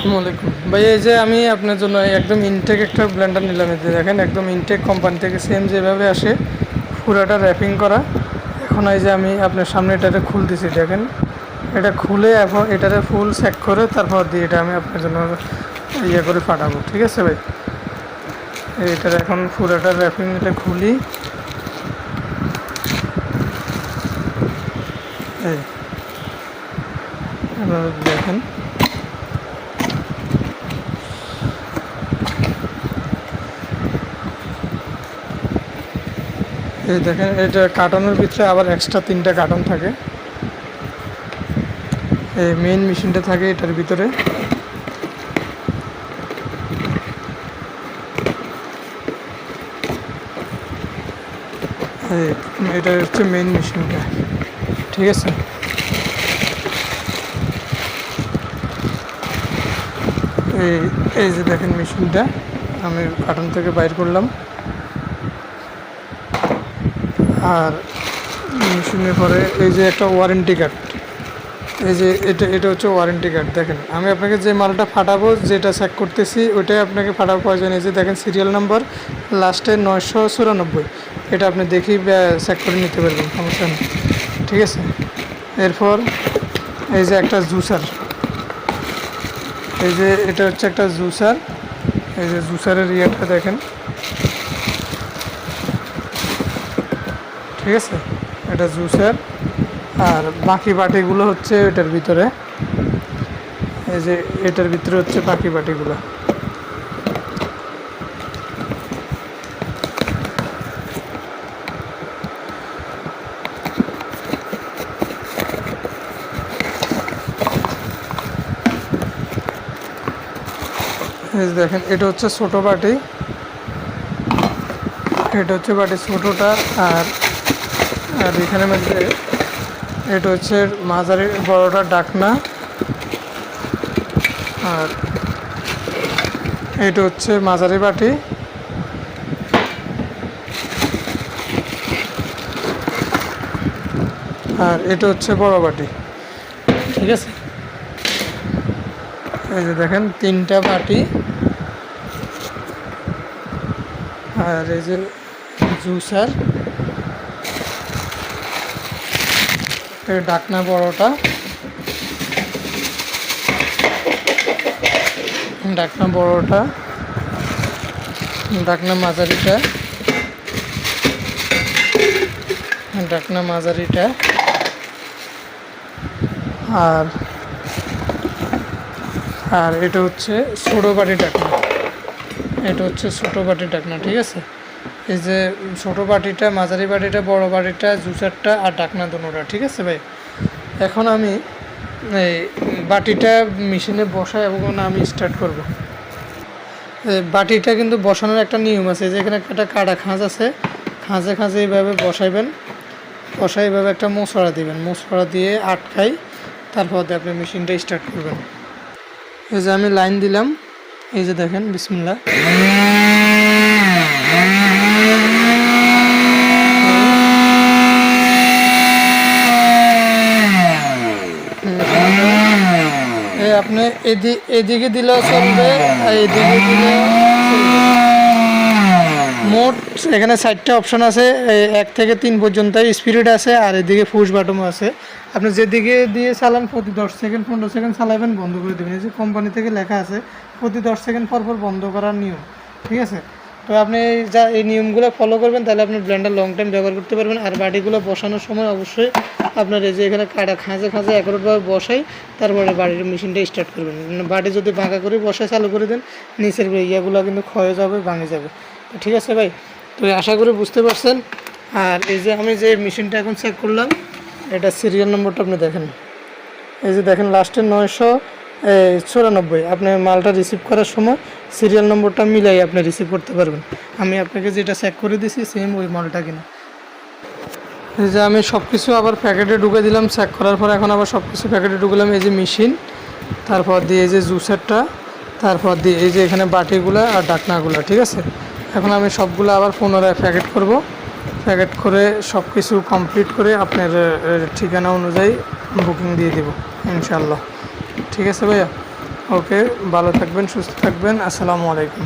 আসসালামু আলাইকুম। ভাই, এই যে আমি আপনার জন্য একদম ইনটেক একটা ব্লেন্ডার নিলাম যে দেখেন, একদম ইনটেক কোম্পানি থেকে সেম যেভাবে আসে, পুরাটা র্যাপিং করা। এখন এই যে আমি আপনার সামনে এটাতে খুলতেছি, দেখেন। এটা খুলে এখন এটাতে ফুল চেক করে তারপর দিয়ে এটা আমি আপনার জন্য ইয়ে করে পাঠাবো, ঠিক আছে ভাই? এটার এখন পুরাটা র্যাপিং এটা খুলি। এই। দেখেন এই দেখেন এটা কার্টনের ভিতরে আবার এক্সট্রা তিনটা কার্টন থাকে। এই মেইন মেশিনটা থাকে এটার ভিতরে। এটা হচ্ছে মেইন মেশিনটা ঠিক আছে? এই এই যে দেখেন মেশিনটা আমি কার্টন থেকে বাইর করলাম। আর মেশিনের পরে এই যে একটা ওয়ারেন্টি কার্ড এই যে এটা এটা হচ্ছে ওয়ারেন্টি কার্ড দেখেন। আমি আপনাকে যে মালটা ফাটাবো, যেটা চেক করতেছি, ওইটাই আপনাকে ফাটাবো প্রয়োজন এই যে দেখেন সিরিয়াল নাম্বার লাস্টে নয়শো চুরানব্বই। এটা আপনি দেখি চেক করে নিতে পারবেন, সমস্যা নেই। ঠিক আছে? এরপর এই যে একটা জুসার এই যে এটা হচ্ছে একটা জুসার এই যে জুসারের ইয়েটা দেখেন। ঠিক আছে? এটা জুসের। আর বাকি বাটিগুলো হচ্ছে এটার ভিতরে। এই যে এটার ভিতরে হচ্ছে বাকি বাটিগুলো। দেখেন, এটা হচ্ছে ছোট বাটি। এটা হচ্ছে বাটি ছোটোটা আর আর এখানে মধ্যে এটা হচ্ছে মাঝারি বড়টা ডাকনা। আর এটা হচ্ছে মাঝারি বাটি। আর এটা হচ্ছে বড় বাটি। ঠিক আছে। এই যে দেখেন তিনটা বাটি। আর এই যে জুসার এর ডাকনা বড়টা। ডাকনা বড়টা। ডাকনা মাঝারিটা। ডাকনা মাঝারিটা। আর আর এটা হচ্ছে ছোটো বাটি ডাকনা। এটা হচ্ছে ছোটো বাটি ডাকনা, ঠিক আছে? এই যে ছোটো বাটিটা, মাঝারি বাটিটা, বড় বাটিটা, জুসারটা আর ডাকনা দুটোটা, ঠিক আছে ভাই? এখন আমি এই বাটিটা মেশিনে বসাই এবং আমি স্টার্ট করব। বাটিটা কিন্তু বসানোর একটা নিয়ম আছে যেখানে একটা কাটা খাঁজ আছে, খাঁজে খাঁজে এইভাবে বসাইবেন, বসাই এইভাবে একটা মশলা দিবেন, মশলা দিয়ে আটকাই, তারপর দিয়ে আপনি মেশিনটা স্টার্ট করবেন। এই যে আমি লাইন দিলাম, এই যে দেখেন বিসমিল্লা এই আপনি এদিকে দিলে চলবে, আর এদিকে দিলে মোট এখানে চারটে অপশন আছে এক থেকে তিন পর্যন্ত স্পিরিট আছে, আর এদিকে ফুস বাটমও আছে। আপনি যেদিকে দিয়ে চালান, প্রতি দশ সেকেন্ড পনেরো সেকেন্ড চালাবেন বন্ধ করে দেবেন। এই যে কোম্পানি থেকে লেখা আছে, প্রতি দশ সেকেন্ড পর পর বন্ধ করার নিয়ম, ঠিক আছে? তো আপনি যা এই নিয়মগুলো ফলো করবেন, তাহলে আপনি ব্লেন্ডার লং টাইম ব্যবহার করতে পারবেন। আর বাটিগুলো বসানোর সময় অবশ্যই আপনার এই যে এখানে কাটা, খাঁজে খাঁজে একরোটভাবে বসাই, তারপরে বাড়ির মেশিনটা স্টার্ট করবেন। মানে বাটি যদি বাঁকা করে বসায়, চালু করে দেন, নিচের ইয়েগুলো কিন্তু ক্ষয়ে যাবে, ভাঙে যাবে। ঠিক আছে ভাই, তো আশা করি বুঝতে পারছেন। আর এই যে আমি যে মেশিনটা এখন চেক করলাম, এটা সিরিয়াল নম্বরটা আপনি দেখেন। এই যে দেখেন লাস্টে নয়শো চুরানব্বই। আপনি মালটা রিসিভ করার সময় সিরিয়াল নম্বরটা মিলাই আপনি রিসিভ করতে পারবেন। আমি আপনাকে যেটা চেক করে দিছি সেম ওই মালটা কিনা। এই যে আমি সব কিছু আবার প্যাকেটে ঢুকে দিলাম চেক করার পর এখন আবার সব কিছু প্যাকেটে ঢুকলাম এই যে মেশিন তারপর দিয়ে এই যে জুসারটা তারপর দিয়ে এই যে এখানে বাটিগুলো আর ডাকনাগুলো, ঠিক আছে? এখন আমি সবগুলো আবার পুনরায় প্যাকেট করব। প্যাকেট করে সব কিছু কমপ্লিট করে আপনার ঠিকানা অনুযায়ী বুকিং দিয়ে দেবো ইনশাল্লাহ ঠিক আছে ভাইয়া। ওকে ভালো থাকবেন সুস্থ থাকবেন। আসসালামু আলাইকুম।